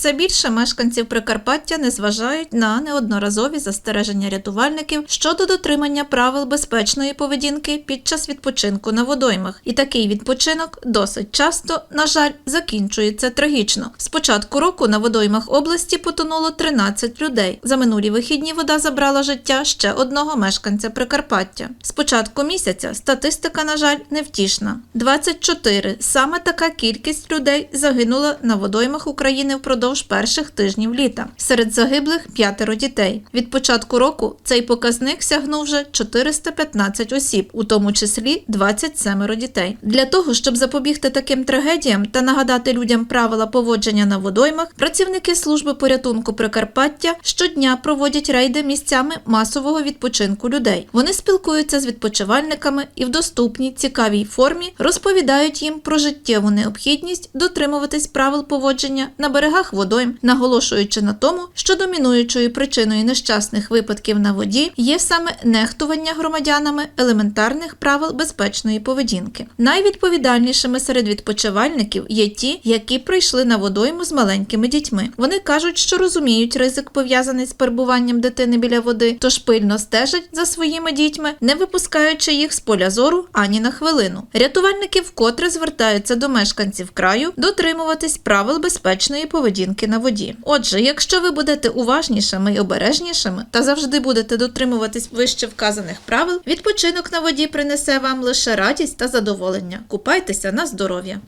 все більше мешканців Прикарпаття не зважають на неодноразові застереження рятувальників щодо дотримання правил безпечної поведінки під час відпочинку на водоймах. І такий відпочинок досить часто, на жаль, закінчується трагічно. З початку року на водоймах області потонуло 13 людей. За минулі вихідні вода забрала життя ще одного мешканця Прикарпаття. З початку місяця статистика, на жаль, невтішна. 24. Саме така кількість людей загинула на водоймах України впродовж перших тижнів літа. Серед загиблих п'ятеро дітей. Від початку року цей показник сягнув вже 415 осіб, у тому числі 27 дітей. Для того, щоб запобігти таким трагедіям та нагадати людям правила поводження на водоймах, працівники служби порятунку Прикарпаття щодня проводять рейди місцями масового відпочинку людей. Вони спілкуються з відпочивальниками і в доступній цікавій формі розповідають їм про життєву необхідність дотримуватись правил поводження на берегах водойм, наголошуючи на тому, що домінуючою причиною нещасних випадків на воді є саме нехтування громадянами елементарних правил безпечної поведінки. Найвідповідальнішими серед відпочивальників є ті, які прийшли на водойму з маленькими дітьми. Вони кажуть, що розуміють ризик пов'язаний з перебуванням дитини біля води, тож пильно стежать за своїми дітьми, не випускаючи їх з поля зору ані на хвилину. Рятувальники вкотре звертаються до мешканців краю дотримуватись правил безпечної поведінки на воді. Отже, якщо ви будете уважнішими і обережнішими та завжди будете дотримуватись вище вказаних правил, відпочинок на воді принесе вам лише радість та задоволення. Купайтеся на здоров'я.